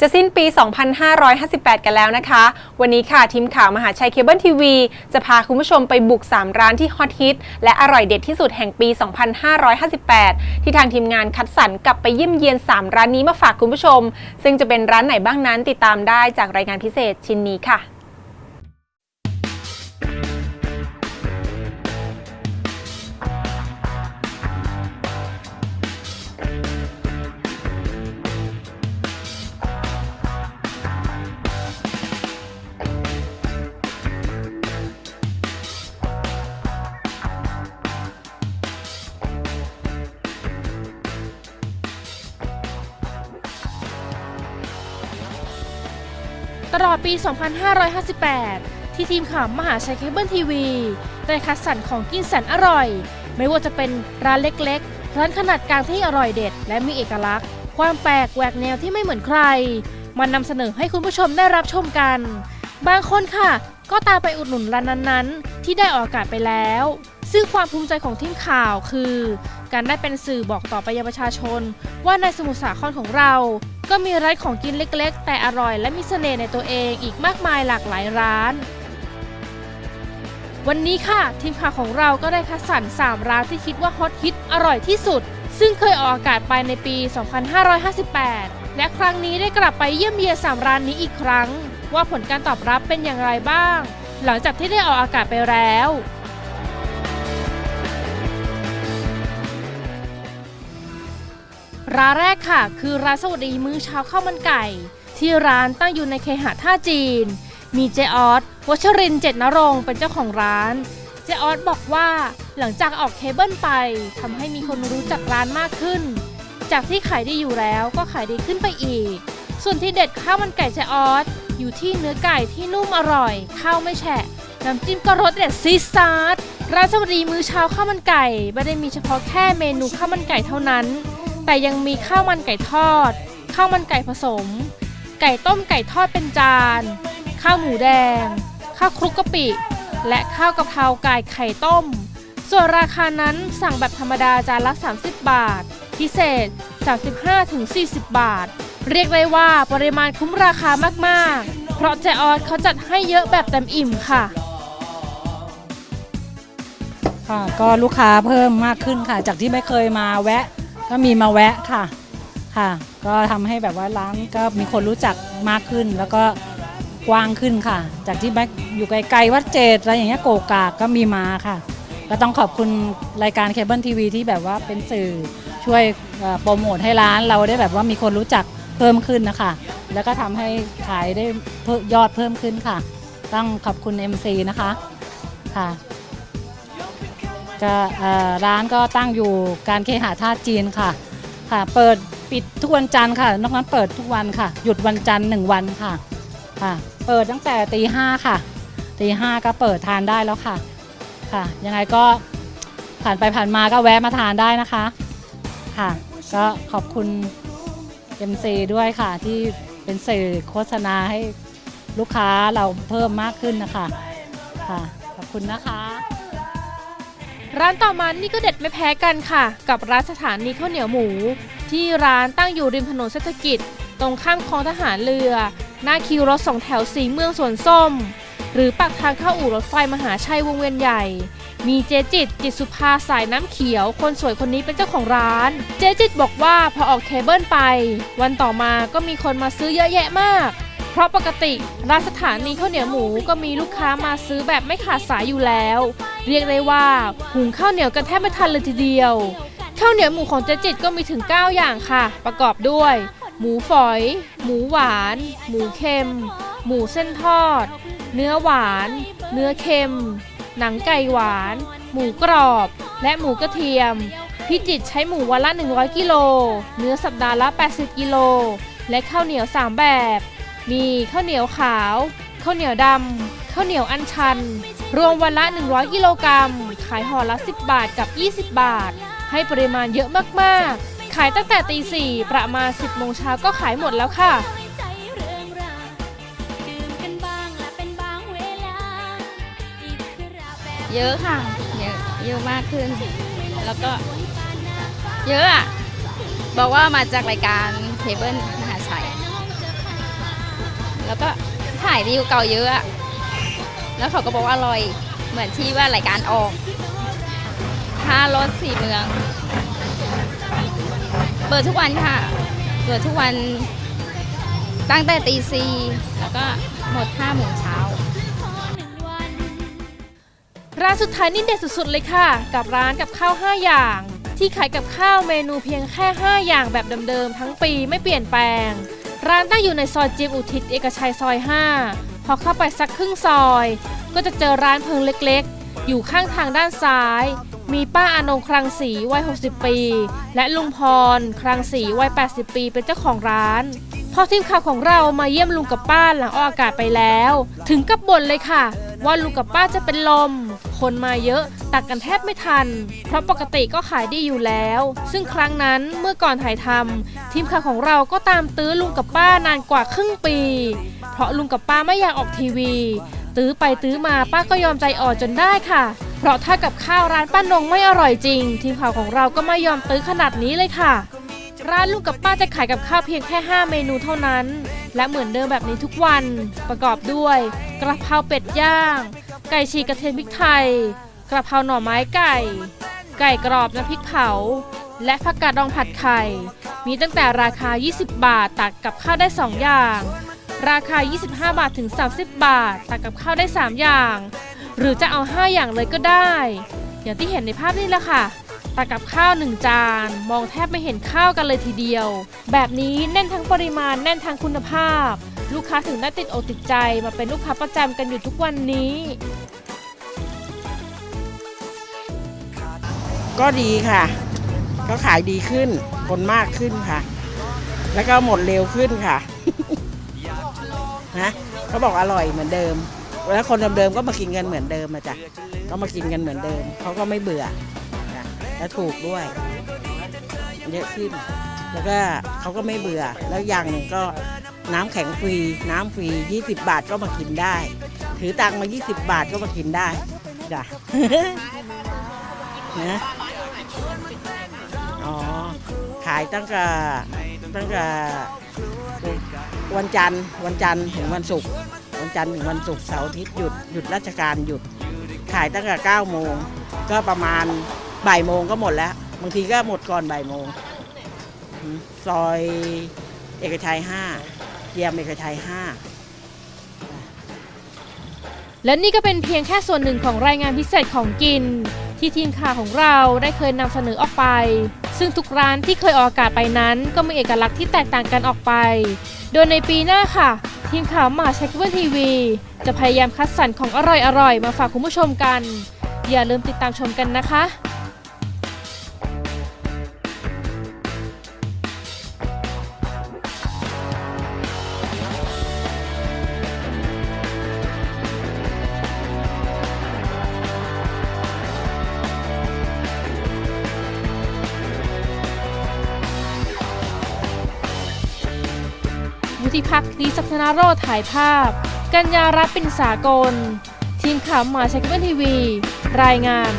จะสิ้นปี 2558 กันแล้วนะคะ วันนี้ค่ะทีมข่าวมหาชัยเคเบิลทีวี จะพาคุณผู้ชมไปบุก 3 ร้านที่ฮอตฮิต และอร่อยเด็ดที่สุดแห่งปี 2558 ที่ทางทีมงานคัดสรรกลับไปเยี่ยมเยียน 3 ร้านนี้มาฝากคุณผู้ชม ซึ่งจะเป็นร้านไหนบ้างนั้นติดตามได้จากรายงานพิเศษชิ้นนี้ค่ะ ปี 2558 ที่ทีมข่าวมหาชัยเคเบิลทีวีได้คัดสรรของกินแสนอร่อย ไม่ว่าจะเป็นร้านเล็กๆ ร้านขนาดกลางที่อร่อยเด็ด และมีเอกลักษณ์ ความแปลกแหวกแนวที่ไม่เหมือนใคร มานำเสนอให้คุณผู้ชมได้รับชมกัน บางคนค่ะ ก็ตามไปอุดหนุนร้านนั้นๆ ที่ได้ออกอากาศไปแล้ว ซึ่งความภูมิใจของทีมข่าวคือ การได้เป็นสื่อบอกต่อไปยังประชาชน ว่าในสมุทรสาครของเรา ก็มีร้านของกินเล็กๆ แต่อร่อยและมีเสน่ห์ในตัวเองอีกมากมายหลากหลายร้าน วันนี้ค่ะ ทีมข่าวของเราก็ได้คัดสรร3ร้านที่คิดว่าฮอตฮิตอร่อยที่สุด ซึ่งเคยออกอากาศไปในปี 2558 และครั้งนี้ได้กลับไปเยี่ยมเยียน3ร้านนี้อีกครั้ง ว่าผลการตอบรับเป็นอย่างไรบ้าง หลังจากที่ได้ออกอากาศไปแล้ว ร้านแรกค่ะ คือร้านสวัสดีมื้อเช้าข้าวมันไก่ ที่ร้านตั้งอยู่ในเคหะท่าจีน มีเจออสวัชรินเจ็ดนรงค์เป็นเจ้าของร้าน เจออสบอกว่าหลังจากออกเคเบิลไปทำให้มีคนรู้จักร้านมากขึ้น จากที่ขายดีอยู่แล้วก็ขายดีขึ้นไปอีก ส่วนที่เด็ดข้าวมันไก่เจออสอยู่ที่เนื้อไก่ที่นุ่มอร่อย ข้าวไม่แฉะน้ำจิ้มก็รสเด็ดซีซาร์ร้านสวัสดีมื้อเช้าข้าวมันไก่ ไม่ได้มีเฉพาะแค่เมนูข้าวมันไก่เท่านั้น แต่ยังมีข้าวมันไก่ทอด ข้าวมันไก่ผสม ไก่ต้มไก่ทอดเป็นจาน ข้าวหมูแดง ข้าวคลุกกะปิ และข้าวกะเพราไก่ไข่ต้ม ส่วนราคานั้นสั่งแบบธรรมดาจานละ 30 บาท พิเศษ 35-40 บาท เรียกได้ว่าปริมาณคุ้มราคามากๆ เพราะเจออสเขาจัดให้เยอะแบบเต็มอิ่มค่ะค่ะก็ลูกค้าเพิ่มมากขึ้นค่ะ จากที่ไม่เคยมาแวะ ก็มีมาแวะค่ะค่ะ ก็ทำให้แบบว่าร้านก็มีคนรู้จักมากขึ้น แล้วก็กว้างขึ้นค่ะ จากที่ไม่อยู่ไกลๆวัดเจดอะไรอย่างเงี้ยโกกากก็มีมาค่ะ ก็ต้องขอบคุณรายการเคเบิลทีวีที่แบบว่าเป็นสื่อช่วยเอ่อโปรโมทให้ร้านเราได้แบบว่ามีคนรู้จักเพิ่มขึ้นนะคะ แล้วก็ทำให้ขายได้เพิ่มยอดเพิ่มขึ้นค่ะ ต้องขอบคุณ MC นะคะค่ะ ก็ร้านก็ตั้งอยู่การเคหะท่าจีนค่ะ ค่ะ เปิดปิดทุกวันจันทร์ค่ะนอกนั้นเปิดทุกวันค่ะ หยุดวันจันทร์หนึ่งวันค่ะค่ะ เปิดตั้งแต่ตีห้าค่ะตีห้าก็เปิดทานได้แล้วค่ะ ค่ะ ยังไงก็ผ่านไปผ่านมาก็แวะมาทานได้นะคะ ค่ะ ก็ขอบคุณ MC ด้วยค่ะ ที่เป็นสื่อโฆษณาให้ลูกค้าเราเพิ่มมากขึ้นนะคะ ค่ะ ขอบคุณนะคะ ร้านต่อมานี่ก็เด็ดไม่แพ้กันค่ะ กับร้านสถานีข้าวเหนียวหมู ที่ร้านตั้งอยู่ริมถนนเศรษฐกิจ ตรงข้ามคลองทหารเรือ หน้าคิวรถสองแถวสีเมืองสวนส้ม หรือปากทางเข้าอู่รถไฟมหาชัยวงเวียนใหญ่ มีเจจิต จิตสุภาสายน้ำเขียว คนสวยคนนี้เป็นเจ้าของร้าน เจจิตบอกว่าพอออกเคเบิลไป วันต่อมาก็มีคนมาซื้อเยอะแยะมาก ราะปกติร้านสถานีข้าวเหนียวหมูก็มีลูกค้ามาซื้อแบบไม่ขาดสายอยู่แล้ว เรียกได้ว่าหุงข้าวเหนียวกันแทบไม่ทันเลยทีเดียวข้าวเหนียวหมูของเจ๊จิตก็มีถึง 9 อย่างค่ะ ประกอบด้วย หมูฝอย หมูหวาน หมูเค็ม หมูเส้นทอด เนื้อหวาน เนื้อเค็ม หนังไก่หวาน หมูกรอบ และหมูกระเทียมพี่จิตใช้หมูวันละ 100 กิโล เนื้อสัปดาห์ละ 80 กิโล และข้าวเหนียว 3 แบบ มีข้าวเหนียวขาว ข้าวเหนียวดำ ข้าวเหนียวอัญชัน รวมวันละ 100 กิโลกรัม ขายห่อละ 10 บาทกับ 20 บาท ให้ปริมาณเยอะมากๆ ขายตั้งแต่ตีสี่ประมาณ 10โมงเช้าก็ขายหมดแล้วค่ะเยอะค่ะ เยอะเยอะมากขึ้น แล้วก็ เยอะอะบอกว่ามาจากรายการเคเบิลมหาชัย แล้วก็ถ่ายรีวิวเก่าเยอะอะแล้วเขาก็บอกว่าอร่อยเหมือนที่ว่ารายการออกท่ารถสี่เมือง เปิดทุกวันค่ะ เปิดทุกวันตั้งแต่ตีสี่แล้วก็หมดห้าโมงเช้าร้านสุดท้ายนี่เด็ดสุดๆเลยค่ะ กับร้านกับข้าว 5 อย่าง ที่ขายกับข้าวเมนูเพียงแค่ 5 อย่างแบบเดิมๆ ทั้งปีไม่เปลี่ยนแปลง ร้านตั้งอยู่ในซอยเจียมอุทิศเอกชัยซอย 5 พอเข้าไปสักครึ่งซอย ก็จะเจอร้านเพิงเล็กๆ อยู่ข้างทางด้านซ้าย มีป้าอานงครังศรีวัย 60 ปี และลุงพร ครังศรีวัย 80 ปีเป็นเจ้าของร้าน อทีมข่าวของเรามาเยี่ยมลุงกับป้าหลังออกอากาศไปแล้ว ถึงกับบ่นเลยค่ะ ว่าลุงกับป้าจะเป็นลม คนมาเยอะตักกันแทบไม่ทัน เพราะปกติก็ขายดีอยู่แล้ว ซึ่งครั้งนั้นเมื่อก่อนถ่ายทำทีมข่าวของเราก็ตามตื้อลุงกับป้านานกว่าครึ่งปี เพราะลุงกับป้าไม่อยากออกทีวี ตื้อไปตื้อมาป้าก็ยอมใจอ่อนจนได้ค่ะ เพราะถ้ากับข้าวร้านป้านงไม่อร่อยจริง ทีมข่าวของเราก็ไม่ยอมตื้อขนาดนี้เลยค่ะ ร้านลุงกับป้าจะขายกับข้าวเพียงแค่ 5 เมนูเท่านั้น และเหมือนเดิมแบบนี้ทุกวัน ประกอบด้วย กระเพราเป็ดย่าง ไก่ฉีกกระเทียมพริกไทย กระเพราหน่อไม้ไก่ ไก่กรอบน้ำพริกเผา และผักกาดดองผัดไข่ มีตั้งแต่ราคา 20 บาทตักกับข้าวได้ 2 อย่าง ราคา 25 บาทถึง 30 บาท ตักกับข้าวได้ 3 อย่าง หรือจะเอา 5 อย่างเลยก็ได้ อย่างที่เห็นในภาพนี่แหละค่ะ ตักกับข้าวหนึ่งจาน มองแทบไม่เห็นข้าวกันเลยทีเดียว แบบนี้แน่นทั้งปริมาณแน่นทั้งคุณภาพ ลูกค้าถึงได้ติดอกติดใจมาเป็นลูกค้าประจำกันอยู่ทุกวันนี้ ก็ดีค่ะ ก็ขายดีขึ้น คนมากขึ้นค่ะ แล้วก็หมดเร็วขึ้นค่ะ นะเขาบอกอร่อยเหมือนเดิม แล้วคนเดิมๆก็มากินกันเหมือนเดิมอะจ้ะก็มากินกันเหมือนเดิมเขาก็ไม่เบื่อ และถูกด้วย เยอะขึ้น แล้วก็เขาก็ไม่เบื่อ แล้วอย่างหนึ่งก็น้ำแข็งฟรี น้ำฟรี 20 บาทก็มากินได้ ถือตังค์มา 20 บาทก็มากินได้จ้ะนะอ๋อ ขายตั้งแต่ตั้งแต่วันจันทร์วันจันทร์ถึงวันศุกร์วันจันทร์ถึงวันศุกร์เสาร์อาทิตย์หยุดหยุดราชการหยุด ขายตั้งแต่9โมงก็ประมาณ บ่ายโมงก็หมดแล้ว บางทีก็หมดก่อนบ่ายโมงซอยเอกชัย5เยียมเอกชัย5และนี่ก็เป็นเพียงแค่ส่วนหนึ่งของรายงานพิเศษของกิน ที่ทีมข่าวของเราได้เคยนำเสนอออกไป ซึ่งทุกร้านที่เคยออกอากาศไปนั้น ก็มีเอกลักษณ์ที่แตกต่างกันออกไป โดยในปีหน้าค่ะ ทีมข่าวมหาชัยคิวทีวี จะพยายามคัดสรรของอร่อยๆ มาฝากคุณผู้ชมกัน อย่าลืมติดตามชมกันนะคะ วุฒิพักดีสักธนาโรธถ่ายภาพ กัญญารัตน์ปิ่นสากล ทีมข่าวมาชัยคิวทีวี รายงาน